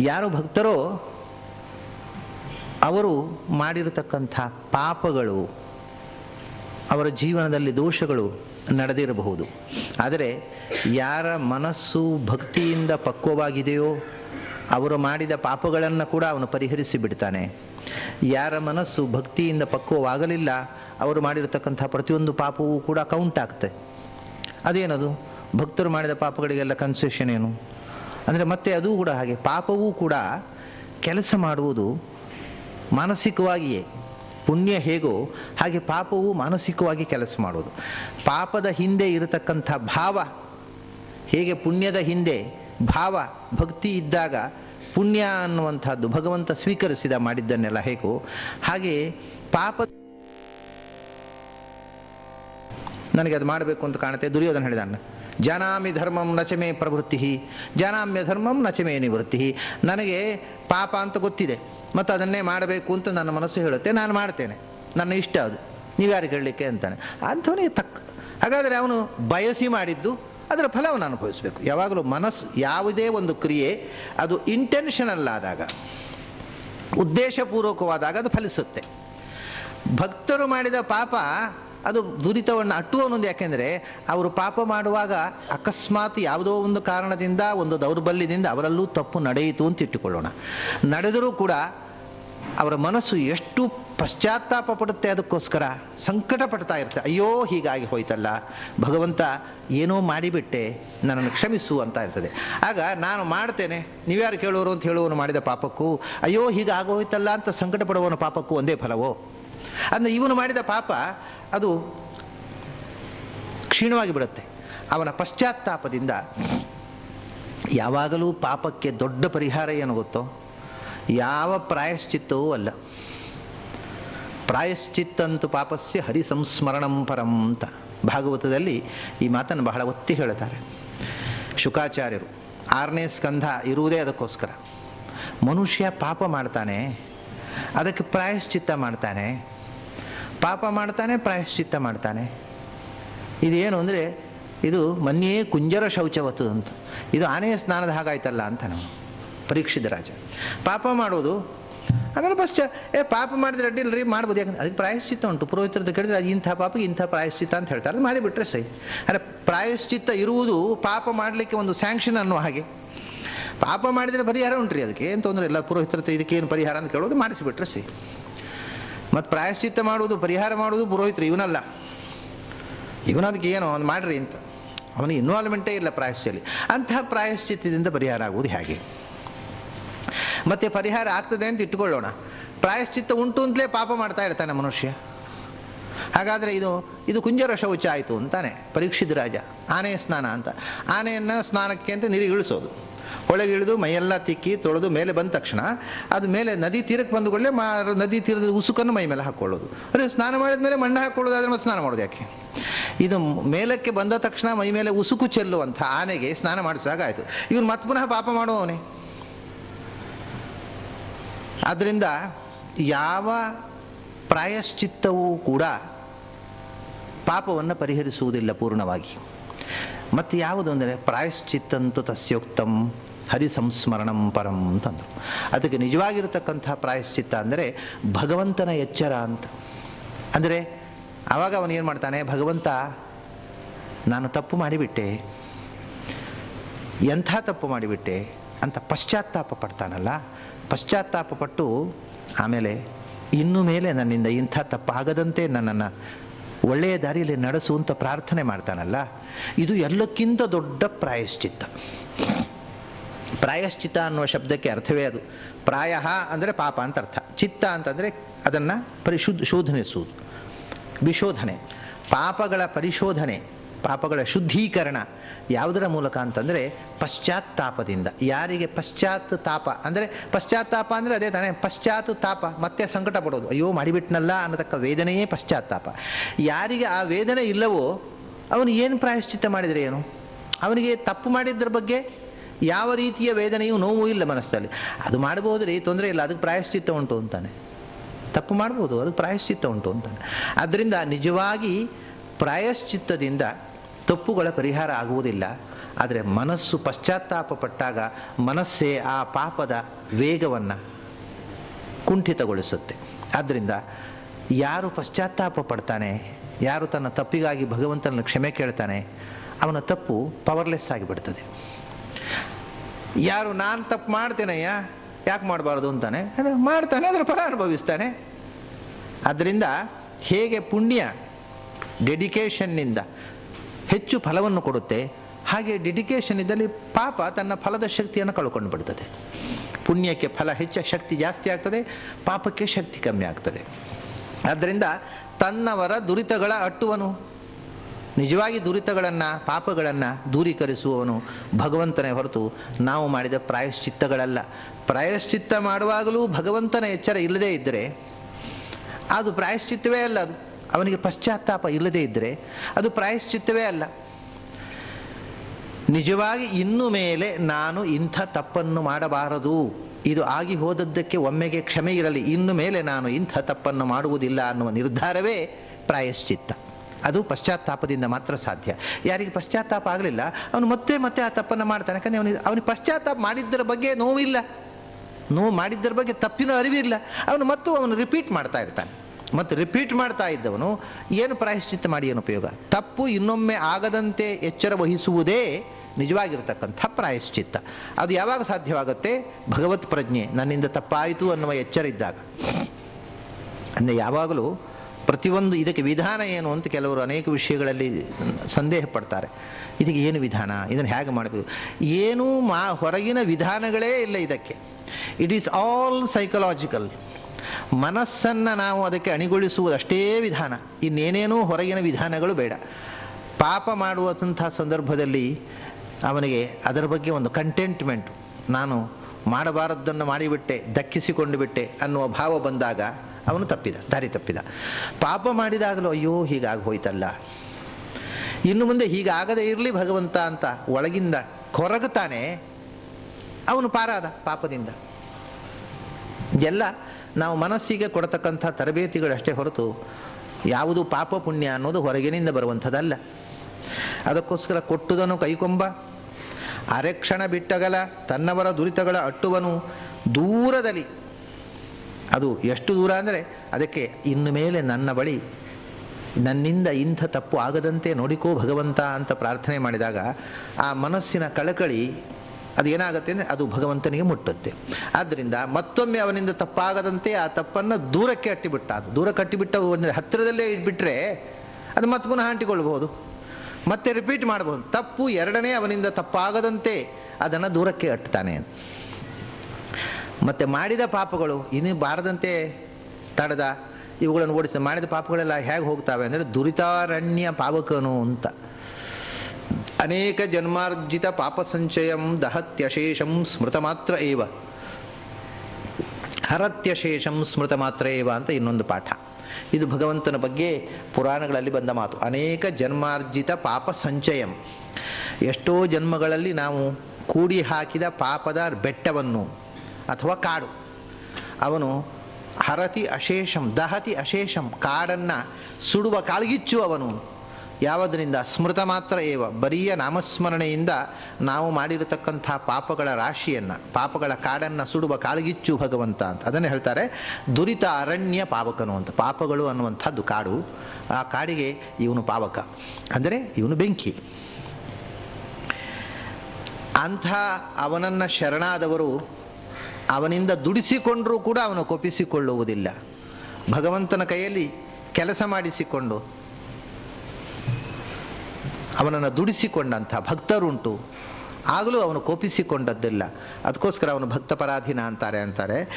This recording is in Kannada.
ಯಾರು ಭಕ್ತರೋ ಅವರು ಮಾಡಿರತಕ್ಕಂಥ ಪಾಪಗಳು, ಅವರ ಜೀವನದಲ್ಲಿ ದೋಷಗಳು ನಡೆದಿರಬಹುದು. ಆದರೆ ಯಾರ ಮನಸ್ಸು ಭಕ್ತಿಯಿಂದ ಪಕ್ವವಾಗಿದೆಯೋ, ಅವರು ಮಾಡಿದ ಪಾಪಗಳನ್ನು ಕೂಡ ಅವನು ಪರಿಹರಿಸಿ ಬಿಡ್ತಾನೆ. ಯಾರ ಮನಸ್ಸು ಭಕ್ತಿಯಿಂದ ಪಕ್ವವಾಗಲಿಲ್ಲ, ಅವರು ಮಾಡಿರತಕ್ಕಂಥ ಪ್ರತಿಯೊಂದು ಪಾಪವೂ ಕೂಡ ಕೌಂಟ್ ಆಗ್ತದೆ. ಅದೇನದು? ಭಕ್ತರು ಮಾಡಿದ ಪಾಪಗಳಿಗೆಲ್ಲ ಕನ್ಸೆಷನ್ ಏನು? ಅಂದರೆ ಮತ್ತೆ ಅದು ಕೂಡ ಹಾಗೆ, ಪಾಪವೂ ಕೂಡ ಕೆಲಸ ಮಾಡುವುದು ಮಾನಸಿಕವಾಗಿಯೇ, ಪುಣ್ಯ ಹೇಗೋ ಹಾಗೆ ಪಾಪವು ಮಾನಸಿಕವಾಗಿ ಕೆಲಸ ಮಾಡುವುದು. ಪಾಪದ ಹಿಂದೆ ಇರತಕ್ಕಂಥ ಭಾವ, ಹೇಗೆ ಪುಣ್ಯದ ಹಿಂದೆ ಭಾವ, ಭಕ್ತಿ ಇದ್ದಾಗ ಪುಣ್ಯ ಅನ್ನುವಂಥದ್ದು ಭಗವಂತ ಸ್ವೀಕರಿಸಿದ ಮಾಡಿದ್ದನ್ನೆಲ್ಲ ಹೇಗೋ ಹಾಗೆ ಪಾಪ ನನಗೆ ಅದು ಮಾಡಬೇಕು ಅಂತ ಕಾಣುತ್ತೆ. ದುರ್ಯೋಧನ ಹೇಳಿದಾನ ಜಾನಾಮಿ ಧರ್ಮಂ ನಚಮೇ ಪ್ರವೃತ್ತಿ. ಜಾನಾಮ್ಯ ಧರ್ಮಂ ನಚಮೇ ನಿವೃತ್ತಿ. ನನಗೆ ಪಾಪ ಅಂತ ಗೊತ್ತಿದೆ. ಮತ್ತು ಅದನ್ನೇ ಮಾಡಬೇಕು ಅಂತ ನನ್ನ ಮನಸ್ಸು ಹೇಳುತ್ತೆ. ನಾನು ಮಾಡ್ತೇನೆ. ನನ್ನ ಇಷ್ಟ ಅದು. ನೀವು ಯಾರಿಗೆ ಹೇಳಲಿಕ್ಕೆ ಅಂತಾನೆ. ಅಂಥವನಿಗೆ ತಕ್ಕ ಹಾಗಾದರೆ ಅವನು ಬಯಸಿ ಮಾಡಿದ್ದು ಅದರ ಫಲವನ್ನು ಅನುಭವಿಸಬೇಕು. ಯಾವಾಗಲೂ ಮನಸ್ಸು ಯಾವುದೇ ಒಂದು ಕ್ರಿಯೆ ಅದು ಇಂಟೆನ್ಷನಲ್ ಆದಾಗ, ಉದ್ದೇಶಪೂರ್ವಕವಾದಾಗ ಅದು ಫಲಿಸುತ್ತೆ. ಭಕ್ತರು ಮಾಡಿದ ಪಾಪ ಅದು ದುರಿತವನ್ನು ಅಟ್ಟುವನೊಂದು ಯಾಕೆಂದರೆ ಅವರು ಪಾಪ ಮಾಡುವಾಗ ಅಕಸ್ಮಾತ್ ಯಾವುದೋ ಒಂದು ಕಾರಣದಿಂದ, ಒಂದು ದೌರ್ಬಲ್ಯದಿಂದ ಅವರಲ್ಲೂ ತಪ್ಪು ನಡೆಯಿತು ಅಂತ ಇಟ್ಟುಕೊಳ್ಳೋಣ. ನಡೆದರೂ ಕೂಡ ಅವರ ಮನಸ್ಸು ಎಷ್ಟು ಪಶ್ಚಾತ್ತಾಪ ಪಡುತ್ತೆ ಅದಕ್ಕೋಸ್ಕರ ಸಂಕಟ ಪಡ್ತಾ ಇರುತ್ತೆ. ಅಯ್ಯೋ, ಹೀಗಾಗಿ ಹೋಯ್ತಲ್ಲ. ಭಗವಂತ ಏನೋ ಮಾಡಿಬಿಟ್ಟೆ, ನನ್ನನ್ನು ಕ್ಷಮಿಸು ಅಂತ ಇರ್ತದೆ. ಆಗ ನಾನು ಮಾಡ್ತೇನೆ. ನೀವ್ಯಾರು ಕೇಳೋರು ಅಂತ ಹೇಳುವವನು ಮಾಡಿದ ಪಾಪಕ್ಕೂ, ಅಯ್ಯೋ ಹೀಗಾಗೋಯ್ತಲ್ಲ ಅಂತ ಸಂಕಟ ಪಡುವವನ ಪಾಪಕ್ಕೂ ಒಂದೇ ಫಲವೋ? ಅಂದರೆ ಇವನು ಮಾಡಿದ ಪಾಪ ಅದು ಕ್ಷೀಣವಾಗಿ ಬಿಡುತ್ತೆ. ಅವನ ಪಶ್ಚಾತ್ತಾಪದಿಂದ ಯಾವಾಗಲೂ ಪಾಪಕ್ಕೆ ದೊಡ್ಡ ಪರಿಹಾರ ಏನು ಗೊತ್ತೋ? ಯಾವ ಪ್ರಾಯಶ್ಚಿತ್ತವೂ ಅಲ್ಲ. ಪ್ರಾಯಶ್ಚಿತ್ತಂತು ಪಾಪಸ್ಯ ಹರಿ ಸಂಸ್ಮರಣಂ ಪರಂ ಅಂತ. ಭಾಗವತದಲ್ಲಿ ಈ ಮಾತನ್ನು ಬಹಳ ಒತ್ತಿ ಹೇಳುತ್ತಾರೆ. ಶುಕಾಚಾರ್ಯರು ಆರನೇ ಸ್ಕಂಧ ಇರುವುದೇ ಅದಕ್ಕೋಸ್ಕರ. ಮನುಷ್ಯ ಪಾಪ ಮಾಡ್ತಾನೆ ಅದಕ್ಕೆ ಪ್ರಾಯಶ್ಚಿತ್ತ ಮಾಡ್ತಾನೆ. ಪಾಪ ಮಾಡ್ತಾನೆ, ಪ್ರಾಯಶ್ಚಿತ್ತ ಮಾಡ್ತಾನೆ. ಇದೇನು ಅಂದರೆ, ಇದು ಮನ್ಯೇ ಕುಂಜರ ಶೌಚವತ್ತು ಅಂತ. ಇದು ಆನೆಯ ಸ್ನಾನದ ಹಾಗಾಯ್ತಲ್ಲ ಅಂತ ನಾವು ಪರೀಕ್ಷಿತ ರಾಜ. ಪಾಪ ಮಾಡೋದು ಆಮೇಲೆ ಬಸ್ ಏ, ಪಾಪ ಮಾಡಿದ್ರೆ ಅಡ್ಡಿಲ್ಲ ರೀ ಮಾಡ್ಬೋದು. ಯಾಕಂದ್ರೆ ಅದಕ್ಕೆ ಪ್ರಾಯಶ್ಚಿತ್ತ ಉಂಟು. ಪುರೋಹಿತರದ್ದು ಕೇಳಿದ್ರೆ ಅದು ಇಂಥ ಪಾಪಕ್ಕೆ ಇಂಥ ಪ್ರಾಯಶ್ಚಿತ್ತ ಅಂತ ಹೇಳ್ತಾರೆ. ಮಾಡಿಬಿಟ್ರೆ ಸರಿ. ಅಂದರೆ ಪ್ರಾಯಶ್ಚಿತ್ತ ಇರುವುದು ಪಾಪ ಮಾಡಲಿಕ್ಕೆ ಒಂದು ಸ್ಯಾಂಕ್ಷನ್ ಅನ್ನೋ ಹಾಗೆ. ಪಾಪ ಮಾಡಿದರೆ ಪರಿಹಾರ ಉಂಟ್ರಿ ಅದಕ್ಕೆ, ಏನು ತೊಂದರೆ ಇಲ್ಲ. ಪುರೋಹಿತರ ಇದಕ್ಕೇನು ಪರಿಹಾರ ಅಂತ ಕೇಳೋದು ಮಾಡಿಸಿಬಿಟ್ರೆ ಸರಿ. ಮತ್ತು ಪ್ರಾಯಶ್ಚಿತ್ತ ಮಾಡುವುದು, ಪರಿಹಾರ ಮಾಡುವುದು ಪುರೋಹಿತರು, ಇವನಲ್ಲ. ಇವನದಕ್ಕೆ ಏನೋ ಒಂದು ಮಾಡ್ರಿ ಅಂತ. ಅವನಿಗೆ ಇನ್ವಾಲ್ವ್ಮೆಂಟೇ ಇಲ್ಲ ಪ್ರಾಯಶ್ಚಿಯಲ್ಲಿ ಅಂತಹ ಪ್ರಾಯಶ್ಚಿತ್ತದಿಂದ ಪರಿಹಾರ ಆಗುವುದು ಹೇಗೆ? ಮತ್ತೆ ಪರಿಹಾರ ಆಗ್ತದೆ ಅಂತ ಇಟ್ಕೊಳ್ಳೋಣ ಪ್ರಾಯಶ್ಚಿತ್ತ ಉಂಟು ಅಂತಲೇ ಪಾಪ ಮಾಡ್ತಾ ಇರ್ತಾನೆ ಮನುಷ್ಯ. ಹಾಗಾದರೆ ಇದು ಇದು ಕುಂಜರ ಶೌಚ ಆಯಿತು ಅಂತಾನೆ ಪರೀಕ್ಷಿದ ರಾಜ. ಆನೆಯ ಸ್ನಾನ ಅಂತ. ಆನೆಯನ್ನು ಸ್ನಾನಕ್ಕೆ ಅಂತ ನೀರಿಗೆ ಇಳಿಸೋದು ಒಳಗೆ ಇಳಿದು ಮೈಯೆಲ್ಲ ತಿಕ್ಕಿ ತೊಳೆದು ಮೇಲೆ ಬಂದ ತಕ್ಷಣ ಅದು ಮೇಲೆ ನದಿ ತೀರಕ್ಕೆ ಬಂದ ಕೂಡಲೇ ಮಾ ನದಿ ತೀರದ ಉಸುಕನ್ನು ಮೈ ಮೇಲೆ ಹಾಕ್ಕೊಳ್ಳೋದು. ಅಂದರೆ ಸ್ನಾನ ಮಾಡಿದ ಮೇಲೆ ಮಣ್ಣು ಹಾಕ್ಕೊಳ್ಳೋದಾದ್ರೆ ಮತ್ತೆ ಸ್ನಾನ ಮಾಡೋದು ಯಾಕೆ? ಇದು ಮೇಲಕ್ಕೆ ಬಂದ ತಕ್ಷಣ ಮೈ ಮೇಲೆ ಉಸುಕು ಚೆಲ್ಲುವಂಥ ಆನೆಗೆ ಸ್ನಾನ ಮಾಡಿಸಿದಾಗ ಆಯಿತು. ಇವನು ಮತ್ತೆ ಪುನಃ ಪಾಪ ಮಾಡುವವನೇ. ಆದ್ದರಿಂದ ಯಾವ ಪ್ರಾಯಶ್ಚಿತ್ತವೂ ಕೂಡ ಪಾಪವನ್ನು ಪರಿಹರಿಸುವುದಿಲ್ಲ ಪೂರ್ಣವಾಗಿ. ಮತ್ತು ಯಾವುದು ಅಂದರೆ ಪ್ರಾಯಶ್ಚಿತ್ತಂತು ತಸ್ಯೋಕ್ತಂ. ಹರಿ ಸಂಸ್ಮರಣಂ ಪರಂ ಅಂತಂದರು. ಅದಕ್ಕೆ ನಿಜವಾಗಿರತಕ್ಕಂಥ ಪ್ರಾಯಶ್ಚಿತ್ತ ಅಂದರೆ ಭಗವಂತನ ಎಚ್ಚರ ಅಂತ. ಅಂದರೆ ಆವಾಗ ಅವನು ಏನು ಮಾಡ್ತಾನೆ, ಭಗವಂತ, ನಾನು ತಪ್ಪು ಮಾಡಿಬಿಟ್ಟೆ, ಎಂಥ ತಪ್ಪು ಮಾಡಿಬಿಟ್ಟೆ ಅಂತ ಪಶ್ಚಾತ್ತಾಪ ಪಡ್ತಾನಲ್ಲ, ಪಶ್ಚಾತ್ತಾಪ ಪಟ್ಟು ಆಮೇಲೆ ಇನ್ನು ಮೇಲೆ ನನ್ನಿಂದ ಇಂಥ ತಪ್ಪಾಗದಂತೆ ನನ್ನನ್ನು ಒಳ್ಳೆಯ ದಾರಿಯಲ್ಲಿ ನಡೆಸು ಅಂತ ಪ್ರಾರ್ಥನೆ ಮಾಡ್ತಾನಲ್ಲ, ಇದು ಎಲ್ಲಕ್ಕಿಂತ ದೊಡ್ಡ ಪ್ರಾಯಶ್ಚಿತ್ತ. ಪ್ರಾಯಶ್ಚಿತ್ತ ಅನ್ನುವ ಶಬ್ದಕ್ಕೆ ಅರ್ಥವೇ ಅದು. ಪ್ರಾಯ ಅಂದರೆ ಪಾಪ ಅಂತ ಅರ್ಥ. ಚಿತ್ತ ಅಂತಂದರೆ ಅದನ್ನು ಪರಿಶುದ್ಧ ಶೋಧನಿಸುವುದು ವಿಶೋಧನೆ. ಪಾಪಗಳ ಪರಿಶೋಧನೆ, ಪಾಪಗಳ ಶುದ್ಧೀಕರಣ ಯಾವುದರ ಮೂಲಕ ಅಂತಂದರೆ ಪಶ್ಚಾತ್ತಾಪದಿಂದ. ಯಾರಿಗೆ ಪಶ್ಚಾತ್ ತಾಪ ಅಂದರೆ ಪಶ್ಚಾತ್ತಾಪ ಅಂದರೆ ಅದೇ ತಾನೇ, ಪಶ್ಚಾತ್ ತಾಪ, ಮತ್ತೆ ಸಂಕಟ ಪಡೋದು. ಅಯ್ಯೋ ಮಾಡಿಬಿಟ್ನಲ್ಲ ಅನ್ನತಕ್ಕ ವೇದನೆಯೇ ಪಶ್ಚಾತ್ತಾಪ. ಯಾರಿಗೆ ಆ ವೇದನೆ ಇಲ್ಲವೋ, ಅವನು ಏನು ಪ್ರಾಯಶ್ಚಿತ್ತ ಮಾಡಿದರೆ ಏನು? ಅವನಿಗೆ ತಪ್ಪು ಮಾಡಿದ್ರ ಬಗ್ಗೆ ಯಾವ ರೀತಿಯ ವೇದನೆಯೂ ನೋವು ಇಲ್ಲ ಮನಸ್ಸಲ್ಲಿ. ಅದು ಮಾಡಬಹುದು ರೀ ತೊಂದರೆ ಇಲ್ಲ, ಅದಕ್ಕೆ ಪ್ರಾಯಶ್ಚಿತ್ತ ಉಂಟು ಅಂತಾನೆ. ತಪ್ಪು ಮಾಡ್ಬೋದು, ಅದಕ್ಕೆ ಪ್ರಾಯಶ್ಚಿತ್ತ ಉಂಟು ಅಂತಾನೆ. ಆದ್ದರಿಂದ ನಿಜವಾಗಿ ಪ್ರಾಯಶ್ಚಿತ್ತದಿಂದ ತಪ್ಪುಗಳ ಪರಿಹಾರ ಆಗುವುದಿಲ್ಲ. ಆದರೆ ಮನಸ್ಸು ಪಶ್ಚಾತ್ತಾಪ ಪಟ್ಟಾಗ ಮನಸ್ಸೇ ಆ ಪಾಪದ ವೇಗವನ್ನು ಕುಂಠಿತಗೊಳಿಸುತ್ತೆ. ಆದ್ದರಿಂದ ಯಾರು ಪಶ್ಚಾತ್ತಾಪ ಪಡ್ತಾನೆ, ಯಾರು ತನ್ನ ತಪ್ಪಿಗಾಗಿ ಭಗವಂತನ ಕ್ಷಮೆ ಕೇಳ್ತಾನೆ, ಅವನ ತಪ್ಪು ಪವರ್ಲೆಸ್ ಆಗಿಬಿಡ್ತದೆ. ಯಾರು ನಾನು ತಪ್ಪು ಮಾಡ್ತೇನಯ್ಯ? ಯಾಕೆ ಮಾಡಬಾರ್ದು ಅಂತಾನೆ? ಮಾಡ್ತಾನೆ, ಅದರ ಫಲ ಅನುಭವಿಸ್ತಾನೆ. ಅದರಿಂದ ಹೇಗೆ ಪುಣ್ಯ ಡೆಡಿಕೇಶನ್ನಿಂದ ಹೆಚ್ಚು ಫಲವನ್ನು ಕೊಡುತ್ತೆ, ಹಾಗೆ ಡೆಡಿಕೇಶನ್ ಇದ್ದಲ್ಲಿ ಪಾಪ ತನ್ನ ಫಲದ ಶಕ್ತಿಯನ್ನು ಕಳ್ಕೊಂಡು ಬಿಡ್ತದೆ. ಪುಣ್ಯಕ್ಕೆ ಫಲ ಹೆಚ್ಚು ಶಕ್ತಿ ಜಾಸ್ತಿ ಆಗ್ತದೆ, ಪಾಪಕ್ಕೆ ಶಕ್ತಿ ಕಮ್ಮಿ ಆಗ್ತದೆ. ಆದ್ದರಿಂದ ತನ್ನವರ ದುರಿತಗಳ ಅಟ್ಟುವನು. ನಿಜವಾಗಿ ದುರಿತಗಳನ್ನು, ಪಾಪಗಳನ್ನು ದೂರೀಕರಿಸುವವನು ಭಗವಂತನೇ ಹೊರತು ನಾವು ಮಾಡಿದ ಪ್ರಾಯಶ್ಚಿತ್ತಗಳಲ್ಲ. ಪ್ರಾಯಶ್ಚಿತ್ತ ಮಾಡುವಾಗಲೂ ಭಗವಂತನ ಎಚ್ಚರ ಇಲ್ಲದೇ ಇದ್ದರೆ ಅದು ಪ್ರಾಯಶ್ಚಿತ್ತವೇ ಅಲ್ಲ ಅದು. ಅವನಿಗೆ ಪಶ್ಚಾತ್ತಾಪ ಇಲ್ಲದೇ ಇದ್ದರೆ ಅದು ಪ್ರಾಯಶ್ಚಿತ್ತವೇ ಅಲ್ಲ. ನಿಜವಾಗಿ ಇನ್ನು ಮೇಲೆ ನಾನು ಇಂಥ ತಪ್ಪನ್ನು ಮಾಡಬಾರದು. ಇದು ಆಗಿ ಹೋದದ್ದಕ್ಕೆ ಒಮ್ಮೆಗೆ ಕ್ಷಮೆ ಇರಲಿ. ಇನ್ನು ಮೇಲೆ ನಾನು ಇಂಥ ತಪ್ಪನ್ನು ಮಾಡುವುದಿಲ್ಲ ಅನ್ನುವ ನಿರ್ಧಾರವೇ ಪ್ರಾಯಶ್ಚಿತ್ತ. ಅದು ಪಶ್ಚಾತ್ತಾಪದಿಂದ ಮಾತ್ರ ಸಾಧ್ಯ. ಯಾರಿಗೆ ಪಶ್ಚಾತ್ತಾಪ ಆಗಲಿಲ್ಲ, ಅವನು ಮತ್ತೆ ಮತ್ತೆ ಆ ತಪ್ಪನ್ನು ಮಾಡ್ತಾನೆ. ಯಾಕಂದರೆ ಅವನಿಗೆ ಅವನಿಗೆ ಪಶ್ಚಾತ್ತಾಪ ಮಾಡಿದ್ದರ ಬಗ್ಗೆ ನೋವಿಲ್ಲ. ನೋವು ಮಾಡಿದ್ದರ ಬಗ್ಗೆ ತಪ್ಪಿನ ಅರಿವಿಲ್ಲ. ಅವನು ಮತ್ತು ಅವನು ರಿಪೀಟ್ ಮಾಡ್ತಾ ಇರ್ತಾನೆ. ಮತ್ತು ರಿಪೀಟ್ ಮಾಡ್ತಾ ಇದ್ದವನು ಏನು ಪ್ರಾಯಶ್ಚಿತ್ತ ಮಾಡಿ ಏನು ಉಪಯೋಗ? ತಪ್ಪು ಇನ್ನೊಮ್ಮೆ ಆಗದಂತೆ ಎಚ್ಚರ ವಹಿಸುವುದೇ ನಿಜವಾಗಿರ್ತಕ್ಕಂಥ ಪ್ರಾಯಶ್ಚಿತ್ತ. ಅದು ಯಾವಾಗ ಸಾಧ್ಯವಾಗುತ್ತೆ? ಭಗವತ್ ಪ್ರಜ್ಞೆ ನನ್ನಿಂದ ತಪ್ಪಾಯಿತು ಅನ್ನುವ ಎಚ್ಚರ ಇದ್ದಾಗ. ಅಂದರೆ ಯಾವಾಗಲೂ ಪ್ರತಿಯೊಂದು ಇದಕ್ಕೆ ವಿಧಾನ ಏನು ಅಂತ ಕೆಲವರು ಅನೇಕ ವಿಷಯಗಳಲ್ಲಿ ಸಂದೇಹ ಪಡ್ತಾರೆ. ಇದಕ್ಕೆ ಏನು ವಿಧಾನ? ಇದನ್ನು ಹೇಗೆ ಮಾಡಬೇಕು? ಏನೂ ಮಾ ಹೊರಗಿನ ವಿಧಾನಗಳೇ ಇಲ್ಲ ಇದಕ್ಕೆ. ಇಟ್ ಈಸ್ ಆಲ್ ಸೈಕಲಾಜಿಕಲ್ ಮನಸ್ಸನ್ನು ನಾವು ಅದಕ್ಕೆ ಅಣಿಗೊಳಿಸುವುದಷ್ಟೇ ವಿಧಾನ. ಇನ್ನೇನೇನೂ ಹೊರಗಿನ ವಿಧಾನಗಳು ಬೇಡ. ಪಾಪ ಮಾಡುವಂಥ ಸಂದರ್ಭದಲ್ಲಿ ಅವನಿಗೆ ಅದರ ಬಗ್ಗೆ ಒಂದು ಕಂಟೆಂಟ್ಮೆಂಟ್ ನಾನು ಮಾಡಬಾರದ್ದನ್ನು ಮಾಡಿಬಿಟ್ಟೆ, ದಕ್ಕಿಸಿಕೊಂಡು ಬಿಟ್ಟೆ ಅನ್ನುವ ಭಾವ ಬಂದಾಗ ಅವನು ತಪ್ಪಿದ, ದಾರಿ ತಪ್ಪಿದ. ಪಾಪ ಮಾಡಿದಾಗಲೂ ಅಯ್ಯೋ, ಹೀಗಾಗಿ ಹೋಯ್ತಲ್ಲ. ಇನ್ನು ಮುಂದೆ ಹೀಗಾಗದೆ ಇರಲಿ ಭಗವಂತ ಅಂತ ಒಳಗಿಂದ ಕೊರಗುತ್ತಾನೆ, ಅವನು ಪಾರಾದ ಪಾಪದಿಂದ. ಎಲ್ಲ ನಾವು ಮನಸ್ಸಿಗೆ ಕೊಡತಕ್ಕಂಥ ತರಬೇತಿಗಳಷ್ಟೇ ಹೊರತು ಯಾವುದು ಪಾಪ ಪುಣ್ಯ ಅನ್ನೋದು ಹೊರಗಿನಿಂದ ಬರುವಂಥದ್ದಲ್ಲ. ಅದಕ್ಕೋಸ್ಕರ ಕೊಟ್ಟುದನು ಕೈಕೊಂಬ ಅರೆಕ್ಷಣ ಬಿಟ್ಟಗಲ, ತನ್ನವರ ದುರಿತಗಳ ಅಟ್ಟುವನು ದೂರದಲ್ಲಿ. ಅದು ಎಷ್ಟು ದೂರ ಅಂದರೆ ಅದಕ್ಕೆ ಇನ್ನು ಮೇಲೆ ನನ್ನ ಬಳಿ ನನ್ನಿಂದ ಇಂಥ ತಪ್ಪು ಆಗದಂತೆ ನೋಡಿಕೋ ಭಗವಂತ ಅಂತ ಪ್ರಾರ್ಥನೆ ಮಾಡಿದಾಗ ಆ ಮನಸ್ಸಿನ ಕಳಕಳಿ ಅದು ಏನಾಗುತ್ತೆ ಅಂದರೆ ಅದು ಭಗವಂತನಿಗೆ ಮುಟ್ಟುತ್ತೆ. ಆದ್ದರಿಂದ ಮತ್ತೊಮ್ಮೆ ಅವನಿಂದ ತಪ್ಪಾಗದಂತೆ ಆ ತಪ್ಪನ್ನು ದೂರಕ್ಕೆ ಅಟ್ಟಿಬಿಟ್ಟ ಅದು ದೂರ ಕಟ್ಟಿಬಿಟ್ಟ ಹತ್ತಿರದಲ್ಲೇ ಇಟ್ಬಿಟ್ರೆ ಅದು ಮತ್ತೆ ಪುನಃ ಅಂಟಿಕೊಳ್ಬಹುದು. ಮತ್ತೆ ರಿಪೀಟ್ ಮಾಡಬಹುದು. ತಪ್ಪು ಎರಡನೇ ಅವನಿಂದ ತಪ್ಪಾಗದಂತೆ ಅದನ್ನು ದೂರಕ್ಕೆ ಅಟ್ತಾನೆ ಮತ್ತೆ ಮಾಡಿದ ಪಾಪಗಳು, ಇನ್ನು ಬಾರದಂತೆ ತಡೆದ, ಇವುಗಳನ್ನು ಓಡಿಸ ಮಾಡಿದ ಪಾಪಗಳೆಲ್ಲ ಹೇಗೆ ಹೋಗ್ತಾವೆ ಅಂದರೆ ದುರಿತಾರಣ್ಯ ಪಾವಕನು ಅಂತ. ಅನೇಕ ಜನ್ಮಾರ್ಜಿತ ಪಾಪ ಸಂಚಯಂ ದಹತ್ಯಶೇಷಂ ಸ್ಮೃತ ಮಾತ್ರ ಏವ. ಹರತ್ಯಶೇಷಂ ಸ್ಮೃತ ಮಾತ್ರ ಏವ ಅಂತ ಇನ್ನೊಂದು ಪಾಠ. ಇದು ಭಗವಂತನ ಬಗ್ಗೆ ಪುರಾಣಗಳಲ್ಲಿ ಬಂದ ಮಾತು. ಅನೇಕ ಜನ್ಮಾರ್ಜಿತ ಪಾಪ ಸಂಚಯಂ. ಎಷ್ಟೋ ಜನ್ಮಗಳಲ್ಲಿ ನಾವು ಕೂಡಿ ಹಾಕಿದ ಪಾಪದ ಬೆಟ್ಟವನ್ನು ಅಥವಾ ಕಾಡು. ಅವನು ಹರತಿ ಅಶೇಷಂ, ದಹತಿ ಅಶೇಷಂ, ಕಾಡನ್ನು ಸುಡುವ ಕಾಳ್ಗಿಚ್ಚು ಅವನು. ಯಾವುದರಿಂದ? ಸ್ಮೃತ ಮಾತ್ರ ಏವ. ಬರಿಯ ನಾಮಸ್ಮರಣೆಯಿಂದ ನಾವು ಮಾಡಿರತಕ್ಕಂಥ ಪಾಪಗಳ ರಾಶಿಯನ್ನು, ಪಾಪಗಳ ಕಾಡನ್ನು ಸುಡುವ ಕಾಳಗಿಚ್ಚು ಭಗವಂತ ಅಂತ. ಅದನ್ನು ಹೇಳ್ತಾರೆ, ದುರಿತ ಅರಣ್ಯ ಪಾವಕನು ಅಂತ. ಪಾಪಗಳು ಅನ್ನುವಂಥದ್ದು ಕಾಡು. ಆ ಕಾಡಿಗೆ ಇವನು ಪಾವಕ. ಅಂದರೆ ಇವನು ಬೆಂಕಿ. ಅಂಥ ಅವನನ್ನು ಶರಣಾದವರು ಅವನಿಂದ ದುಡಿಸಿಕೊಂಡರೂ ಕೂಡ ಅವನು ಕೊಪ್ಪಿಸಿಕೊಳ್ಳುವುದಿಲ್ಲ. ಭಗವಂತನ ಕೈಯಲ್ಲಿ ಕೆಲಸ ಮಾಡಿಸಿಕೊಂಡು ಅವನನ್ನು ದುಡಿಸಿಕೊಂಡಂಥ ಭಕ್ತರುಂಟು. ಆಗಲೂ ಅವನು ಕೋಪಿಸಿಕೊಂಡದ್ದಿಲ್ಲ. ಅದಕ್ಕೋಸ್ಕರ ಅವನು ಭಕ್ತಪರಾಧೀನ ಅಂತಾರೆ ಅಂತಾರೆ.